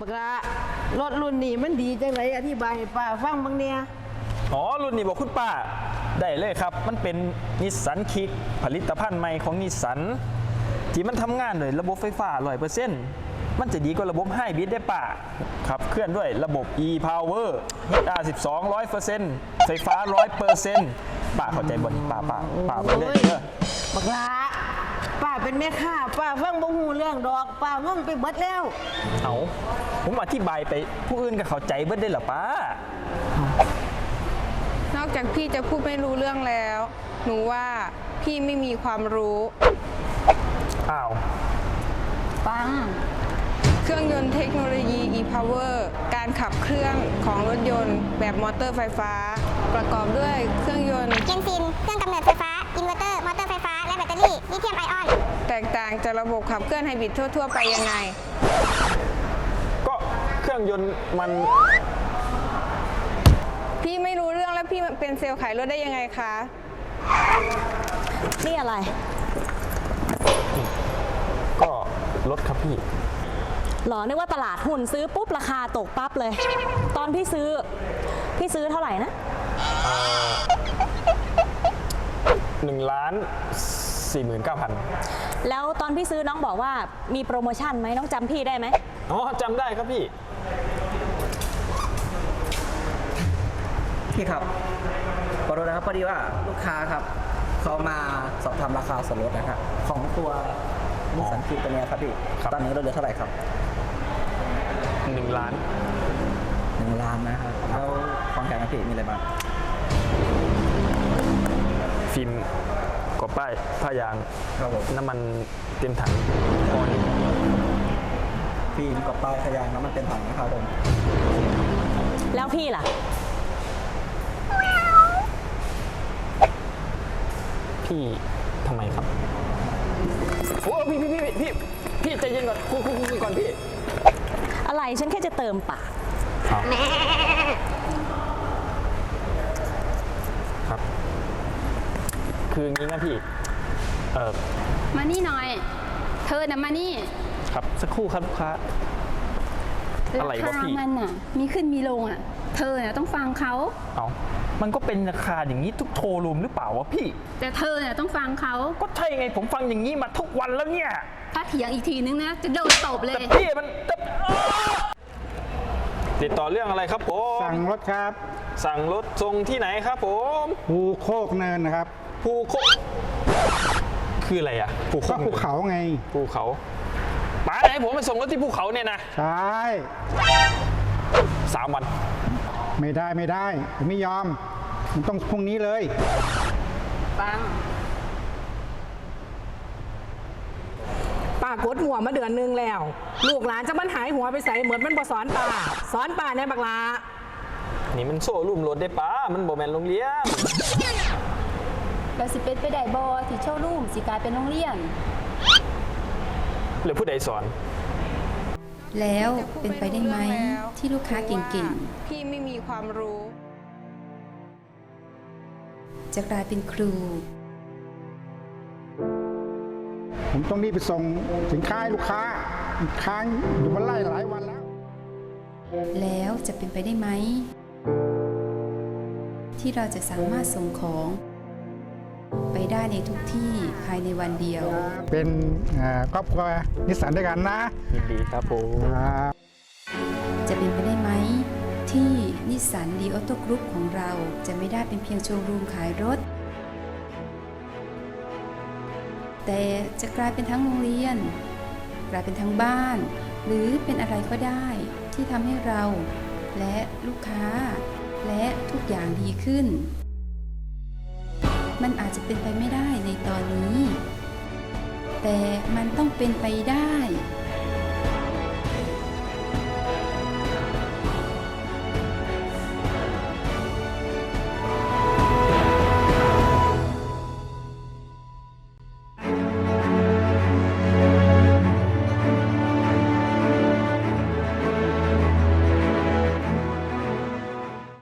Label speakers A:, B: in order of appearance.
A: บักละรถรุ่นนี้มันดีจังไรอธิบายให้ป้าฟังบ้างเนี่ย
B: อ๋อ รุ่นนี้บอกคุณป้า ได้เลยครับ มันเป็นนิสสันคิกผลิตภัณฑ์ใหม่ของนิสสันที่มันทำงานโดยระบบไฟฟ้า100%มันจะดีกว่าระบบไฮบริดได้ป่ะครับเคลื่อนด้วยระบบ e-power HR12 100%ไฟฟ้า 100%ป้าเข้าใจบ่นป้าป้าป้าบ่เลยเด้อ
A: บักละ ป้าเป็นแม่ค้าป้าฟังบ่ฮู้เรื่องดอกป้างงไปเบิดแล้ว
B: เอาผมอธิบายไปผู้อื่นก็เข้าใจเบิดได้เหรอป้า
C: นอกจากพี่จะพูดไม่รู้เรื่องแล้ว หนูว่าพี่ไม่มีความรู้
B: อ้าว
D: ฟัง
C: เครื่องยนต์เทคโนโลยี e-power การขับเครื่องของรถยนต์แบบมอเตอร์ไฟฟ้า ประกอบด้วยเครื่องยนต์
E: เบนซิ
C: ตกต่างจากระบบขับเคลื่อนไฮบริดทั่ว ๆ ไปยังไง
B: ก็เครื่องยนต์มัน
C: พี่ไม่รู้เรื่องแล้วพี่เป็นเซลล์ขายรถได้ยังไงคะ
D: นี่อะไร
B: ก็ลดครับพี่
D: หรอนึกว่าตลาดหุ้นซื้อปุ๊บราคาตกปั๊บเลย ตอนพี่ซื้อ พี่ซื้อเท่าไหร่นะ
B: 1ล้าน49,000
D: แล้วตอนพี่ซื้อน้องบอกว่ามีโปรโมชั่นไหมน้องจำพี่ได้ไหม
B: อ๋อจำได้ครับพี่
F: พี่ครับ ขอโทษนะครับพอดีว่าลูกค้าครับ เขามาสอบถามราคาส่วนลดนะครับ ของตัวนิสสันคิวตัวเนี้ยครับพี่
B: ครับ
F: ตอนนี้เราเหลือเท่าไหร่ครับ
B: 1ล้าน
F: หนึ่งล้านนะครับ แล้วของแถมครับพี่มีอะไรบ้าง
B: ฟิล์มกบ ป้ายผ้ายาง
F: ครับผม
B: น้ำมันเต็มถังก้อน
F: ฟิล์มกับป้ายพยางน้ำมันเต็มถังนะครับผม
D: แล้วพี่ล่ะ
B: พี่ทำไมครับโอ้พี่พี่พี่พี่พี่ใจเย็นก่อนคุยคุยคุยก่อนพี่
D: อะไรฉันแค่จะเติมปาก
B: ครับ คืออย่างนี้นะพี่เออ
G: มานี่หน่อย เธอนะมานี่
B: ครับ สักครู่ครับลูกค้า อะไรวะ
G: ราคา
B: พี่
G: มันอะ มีขึ้นมีลงอะ เธอเนี่ยต้องฟังเขา
B: เอามันก็เป็นราคาอย่างนี้ทุกโชว์รูมหรือเปล่าวะพี่
G: แต่เธอเนี่ยต้องฟังเขา
B: ก็ใช่ไงผมฟังอย่างนี้มาทุกวันแล้วเนี่ย
G: ถ้าเถียงอีกทีนึงนะ จะโดนตบเล
B: แต่
G: ย
B: พี่มันแต่ติดต่อเรื่องอะไรครับผม
H: สั่งรถครับ
B: สั่งรถทรงที่ไหนครับผม
H: ภูโคกเนินนะครับ
B: ภูโคคืออะไรอะภูโค
H: ก็ภูเขาไง
B: ภูเขาป๋าไหนผมไปส่งรถที่ภูเขาเนี่ยนะ
H: ใช่
B: สามวัน
H: ไม่ได้ไม่ได้ ผมไม่ยอม มันต้องพรุ่งนี้เลย
G: ฟัง
A: ป้ากดหัวมาเดือนหนึงแล้ว ลูกหลานจะมันหายหัวไปใส่เหมือนมันบ่สอนป้าสอนป้าในบักลา
B: นี่มันโซ่รูมรถได้ป๋ามันโบแมนโรงเรียน
G: เราสิเป็นไปได้บอที่โชว์รูมสิกลายเป็นโรงเรียน
B: หรือผู้ใดสอน
I: แล้วเป็นไปได้ไหมที่ลูกค้าเก่ง
C: พี่ไม่มีความรู้
I: ๆจะกลายเป็นครู
H: ผมต้องรีบไปส่งสินค้าให้ลูกค้าค้างอยู่บนไร่หลายวันแล้ว
I: แล้วจะเป็นไปได้ไหม ที่เราจะสามารถส่งของ ไปได้ในทุกที่ภายในวันเดียว
H: เป็นเอ่อครอบครัวนิสสันด้วยกันนะ
B: ยินดีครับผม
H: ครับ
I: จะเป็นไปได้ไหม ที่นิสสันดีออโต้กรุ๊ปของเราจะไม่ได้เป็นเพียงโชว์รูมขายรถ แต่จะกลายเป็นทั้งโรงเรียน กลายเป็นทั้งบ้าน หรือเป็นอะไรก็ได้ที่ทำให้เรา และลูกค้า และทุกอย่างดีขึ้น มันอาจจะเป็นไปไม่ได้ในตอนนี้ แต่มันต้องเป็นไปได้